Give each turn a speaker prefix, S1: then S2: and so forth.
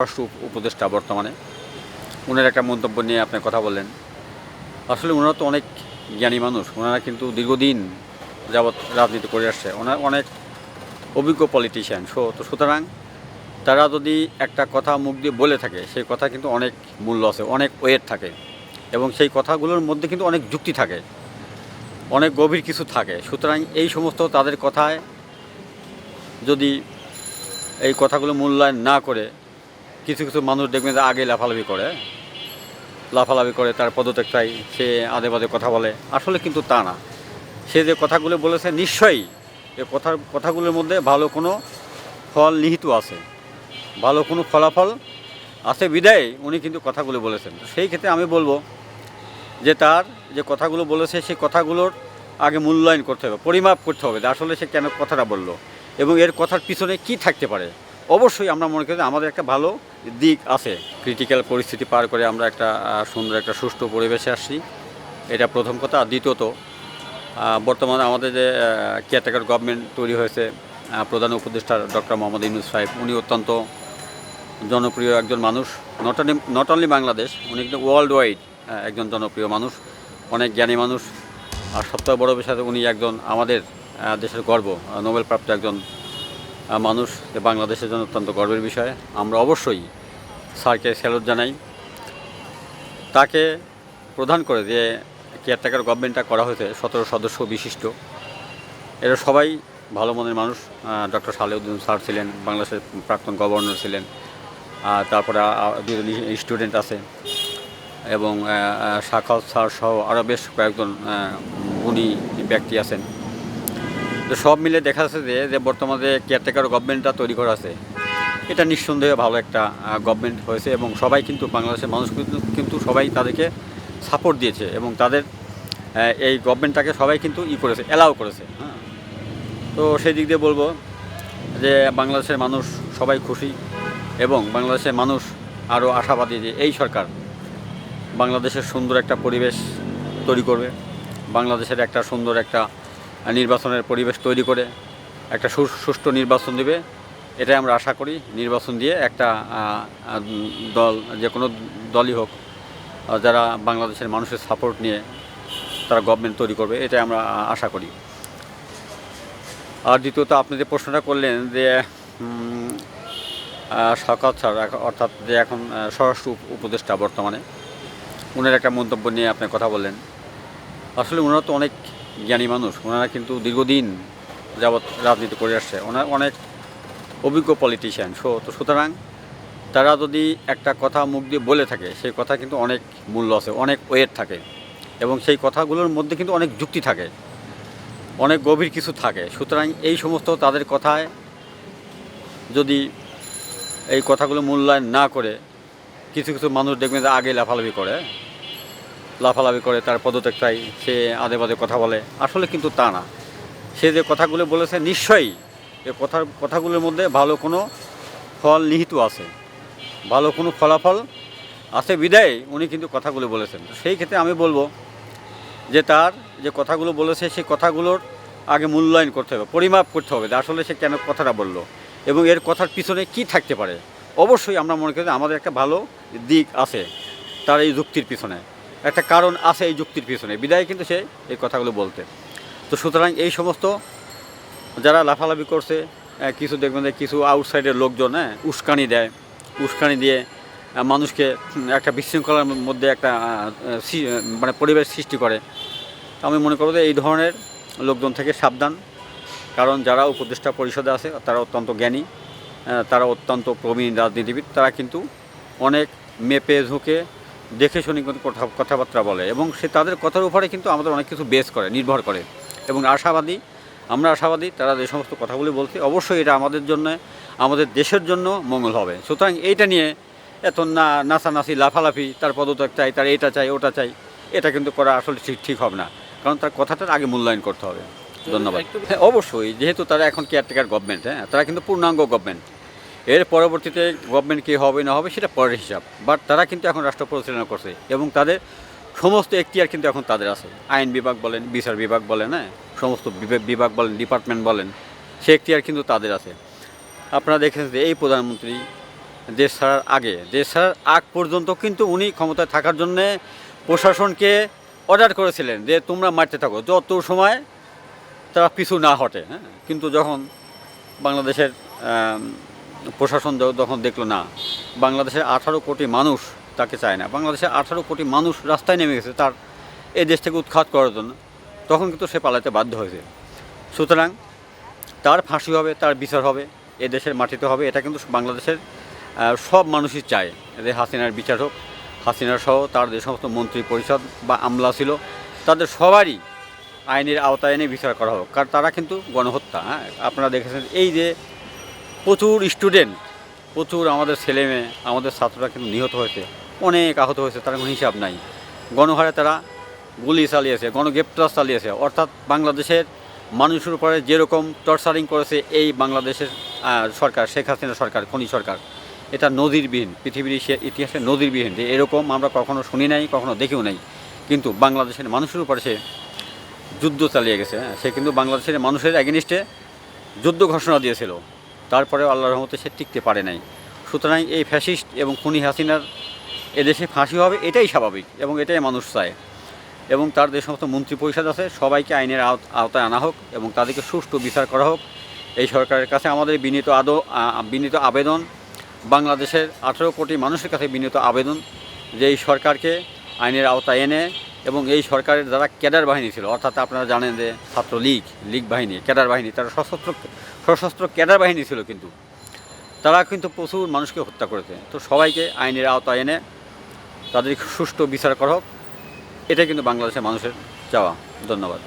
S1: স্বরাষ্ট্র উপদেষ্টা বর্তমানে। ওনার একটা মন্তব্য নিয়ে আপনি কথা বললেন। আসলে ওনারা তো অনেক জ্ঞানী মানুষ। ওনারা কিন্তু দীর্ঘদিন যাবৎ রাজনীতি করে আসছে। ওনার অনেক অভিজ্ঞ পলিটিশিয়ান সো তো সুতরাং তারা যদি একটা কথা মুখ দিয়ে বলে থাকে, সেই কথা কিন্তু অনেক মূল্য আছে, অনেক ওয়েট থাকে এবং সেই কথাগুলোর মধ্যে কিন্তু অনেক যুক্তি থাকে, অনেক গভীর কিছু থাকে। সুতরাং এই সমস্ত তাদের কথায় যদি এই কথাগুলো মূল্যায়ন না করে কিছু কিছু মানুষ দেখবেন যে আগে লাফালাফি করে। লাফালাফি করে, তার পদত্যাগ চাই, সে আদে বাদে কথা বলে। আসলে কিন্তু তা না। সে যে কথাগুলো বলেছে, নিশ্চয়ই এ কথার কথাগুলোর মধ্যে ভালো কোনো ফল নিহিত আছে। ভালো কোনো ফলাফল আছে বিদায়, উনি কিন্তু কথাগুলো বলেছেন। সেই ক্ষেত্রে আমি বলব যে তার যে কথাগুলো বলেছে সেই কথাগুলোর আগে মূল্যায়ন করতে হবে, পরিমাপ করতে হবে যে আসলে সে কেন কথাটা বলল এবং এর কথার পিছনে কি থাকতে পারে। অবশ্যই আমরা মনে করি আমাদের একটা ভালো দিক আছে। ক্রিটিক্যাল পরিস্থিতি পার করে আমরা একটা সুন্দর একটা সুষ্ঠু পরিবেশে আসছি। এটা প্রথম কথা। আর দ্বিতীয়ত বর্তমানে আমাদের যে কেয়ারটেকার গভর্নমেন্ট তৈরি হয়েছে প্রধান উপদেষ্টা ডক্টর মোহাম্মদ ইউনুস সাহেব, উনি অত্যন্ত জনপ্রিয় একজন মানুষ। Not only not only Bangladesh, উনি কিন্তু ওয়ার্ল্ড ওয়াইড একজন জনপ্রিয় মানুষ, অনেক জ্ঞানী মানুষ। আর সবথেকে বড় বিষয় উনি একজন আমাদের দেশের গর্ব নোবেলপ্রাপ্ত একজন মানুষ বাংলাদেশের জন্য অত্যন্ত গর্বের বিষয়। আমরা অবশ্যই স্যারকে স্যালুট জানাই। তাকে প্রধান করে যে কেয়ারটেকার গভর্নমেন্টটা করা হয়েছে সতেরো সদস্য বিশিষ্ট। এরা সবাই ভালো মনের মানুষ। ডক্টর সালেউদ্দিন স্যার ছিলেন বাংলাদেশের প্রাক্তন গভর্নর ছিলেন। তারপরে দুজন স্টুডেন্ট আছে। এবং আহ, স্যার সহ আরও বেশ কয়েকজন গুণী ব্যক্তি আছেন। তো সব মিলে দেখা যাচ্ছে যে যে বর্তমানে কেয়ারটেকার গভর্নমেন্টটা তৈরি করা আছে, এটা নিঃসন্দেহে ভালো একটা গভর্নমেন্ট হয়েছে এবং সবাই কিন্তু বাংলাদেশের মানুষ কিন্তু সবাই তাদেরকে সাপোর্ট দিয়েছে এবং তাদের এই গভর্নমেন্টটাকে সবাই কিন্তু ই করেছে অ্যালাউ করেছে হ্যাঁ। তো সেই দিক দিয়ে বলব যে, বাংলাদেশের মানুষ সবাই খুশি এবং বাংলাদেশের মানুষ আরও আশাবাদী যে এই সরকার বাংলাদেশের সুন্দর একটা পরিবেশ তৈরি করবে, বাংলাদেশের একটা সুন্দর একটা নির্বাচনের পরিবেশ তৈরি করে একটা সুষ্ঠু নির্বাচন দিবে, এটাই আমরা আশা করি। নির্বাচন দিয়ে একটা দল, যে কোনো দলই হোক যারা বাংলাদেশের মানুষের সাপোর্ট নিয়ে তারা গভর্নমেন্ট তৈরি করবে, এটাই আমরা আশা করি। আর দ্বিতীয়ত আপনি যে প্রশ্নটা করলেন যে স্যার এখন- অর্থাৎ যে এখন স্বরাষ্ট্র উপদেষ্টা বর্তমানে ওনার একটা মন্তব্য নিয়ে আপনি কথা বললেন। আসলে ওনারা তো অনেক জ্ঞানী মানুষ, ওনারা কিন্তু দীর্ঘদিন যাবৎ রাজনীতি করে আসছে। ওনার অনেক অভিজ্ঞ পলিটিশিয়ান সো তো সুতরাং তারা যদি একটা কথা মুখ দিয়ে বলে থাকে, সেই কথা কিন্তু অনেক মূল্য আছে, অনেক ওয়েট থাকে এবং সেই কথাগুলোর মধ্যে কিন্তু অনেক যুক্তি থাকে, অনেক গভীর কিছু থাকে। সুতরাং এই সমস্ত তাদের কথায় যদি এই কথাগুলো মূল্যায়ন না করে কিছু কিছু মানুষ দেখবেন যে আগে লাফালাফি করে লাফালাফি করে, তার পদত্যাগ চাই সে আদে বাদে কথা বলে। আসলে কিন্তু তা না। সে যে কথাগুলো বলেছে, নিশ্চয়ই এ কথার কথাগুলোর মধ্যে ভালো কোনো ফল নিহিত আছে। ভালো কোনো ফলাফল আছে বিদায়, উনি কিন্তু কথাগুলো বলেছেন। সেই ক্ষেত্রে আমি বলব যে তার যে কথাগুলো বলেছে সেই কথাগুলোর আগে মূল্যায়ন করতে হবে, পরিমাপ করতে হবে যে আসলে সে কেন কথাটা বলল এবং এর কথার পিছনে কি থাকতে পারে। অবশ্যই আমরা মনে করি আমাদের একটা ভালো দিক আছে তার এই যুক্তির পিছনে। একটা কারণ আছে এই যুক্তির পিছনে। বিদায় কিন্তু সে এই কথাগুলো বলতে। তো সুতরাং এই সমস্ত যারা লাফালাফি করছে কিছু দেখবেন যে কিছু আউটসাইডের লোকজন হ্যাঁ উস্কানি দেয়। উস্কানি দিয়ে মানুষকে একটা বিশৃঙ্খলার মধ্যে একটা মানে পরিবেশ সৃষ্টি করে। আমি মনে করব যে এই ধরনের লোকজন থেকে সাবধান। কারণ যারা উপদেষ্টা পরিষদে আছে, তারা অত্যন্ত জ্ঞানী তারা অত্যন্ত প্রবীণ রাজনীতিবিদ। তারা কিন্তু অনেক মেপে ঝুঁকে দেখে শুনে কিন্তু কথা কথাবার্তা বলে এবং সে তাদের কথার উপরে কিন্তু আমাদের অনেক কিছু বেস করে নির্ভর করে। এবং আশাবাদী আমরা আশাবাদী তারা যে সমস্ত কথাগুলি বলছে অবশ্যই এটা আমাদের জন্য আমাদের দেশের জন্য মঙ্গল হবে। সুতরাং এইটা নিয়ে এত না নাচানাচি লাফালাফি তার পদত্যাগ চাই তার এটা চাই ওটা চাই এটা কিন্তু করা আসলে ঠিক ঠিক হবে না। কারণ তার কথাটার আগে মূল্যায়ন করতে হবে। ধন্যবাদ। হ্যাঁ অবশ্যই যেহেতু তারা এখন কেয়ারটেকার গভর্নমেন্ট হ্যাঁ তারা কিন্তু পূর্ণাঙ্গ গভর্নমেন্ট এর পরবর্তীতে গভর্নমেন্ট কী হবে, না হবে, সেটা পরের হিসাব। বাট তারা কিন্তু এখন রাষ্ট্র পরিচালনা করছে এবং তাদের সমস্ত এখতিয়ার কিন্তু এখন তাদের আছে। আইন বিভাগ বলেন, বিচার বিভাগ বলেন হ্যাঁ? সমস্ত বিভাগ- বলেন ডিপার্টমেন্ট বলেন, সে এখতিয়ার কিন্তু তাদের আছে। আপনারা দেখেছেন যে এই প্রধানমন্ত্রী দেশ ছাড়ার আগে, দেশ ছাড়ার আগ পর্যন্ত কিন্তু উনি ক্ষমতায় থাকার জন্যে প্রশাসনকে অর্ডার করেছিলেন যে তোমরা মারতে থাকো, যত সময় তারা পিছু না হটে হ্যাঁ? কিন্তু যখন বাংলাদেশের প্রশাসন যখন দেখল না, বাংলাদেশের আঠারো কোটি মানুষ তাকে চায় না, বাংলাদেশের আঠারো কোটি মানুষ রাস্তায় নেমে গেছে তার এই দেশ থেকে উৎখাত করার জন্য, তখন কিন্তু সে পালাতে বাধ্য হয়েছে। সুতরাং তার ফাঁসি হবে, তার বিচার হবে, এ দেশের মাটিতে হবে, এটা কিন্তু বাংলাদেশের সব মানুষই চায় যে হাসিনার বিচার হোক। হাসিনা সহ তার যে সমস্ত মন্ত্রী পরিষদ বা আমলা ছিল, তাদের সবারই আইনের আওতায় এনে বিচার করা হোক, কারণ তারা কিন্তু গণহত্যা হ্যাঁ? আপনারা দেখেছেন এই যে প্রচুর স্টুডেন্ট প্রচুর আমাদের ছেলে মেয়ে, আমাদের ছাত্ররা কিন্তু নিহত হয়েছে। অনেক আহত হয়েছে, তার কোনো হিসাব নাই। গণহারে তারা গুলি চালিয়েছে, গণগ্রেপ্তার চালিয়েছে। অর্থাৎ বাংলাদেশের মানুষের উপরে যেরকম টর্চারিং করেছে এই বাংলাদেশের সরকার, শেখ হাসিনা সরকার, খনি সরকার, এটা নজিরবিহীন, পৃথিবীর ইতিহাসে নজিরবিহীন। যে এরকম আমরা কখনো শুনি নাই, কখনো দেখেও নাই। কিন্তু বাংলাদেশের মানুষের উপরে সে যুদ্ধ চালিয়ে গেছে হ্যাঁ। সে কিন্তু বাংলাদেশের মানুষের এগেনিস্টে যুদ্ধ ঘোষণা দিয়েছিল। তারপরে আল্লাহর রহমতে সে টিকতে পারে নাই। সুতরাং এই ফ্যাসিস্ট এবং খুনি হাসিনার এদেশে ফাঁসি হবে, এটাই স্বাভাবিক এবং এটাই মানুষ চায়। এবং তার যে সমস্ত মন্ত্রী পরিষদ আছে, সবাইকে আইনের আওত- আওতায় আনা হোক এবং তাদেরকে সুষ্ঠু বিচার করা হোক। এই সরকারের কাছে আমাদের বিনীত আদো বিনীত আবেদন, বাংলাদেশের আঠেরো কোটি মানুষের কাছে বিনীত আবেদন যে এই সরকারকে আইনের আওতায় এনে এবং এই সরকারের যারা ক্যাডার বাহিনী ছিল, অর্থাৎ আপনারা জানেন যে ছাত্রলীগ লীগ বাহিনী, ক্যাডার বাহিনী, তারা সশস্ত্র সশস্ত্র ক্যাডার বাহিনী ছিল কিন্তু। তারা কিন্তু প্রচুর মানুষকে হত্যা করেছে। তো সবাইকে আইনের আওতায় এনে তাদের সুষ্ঠু বিচার করা হোক, এটাই কিন্তু বাংলাদেশের মানুষের চাওয়া। ধন্যবাদ।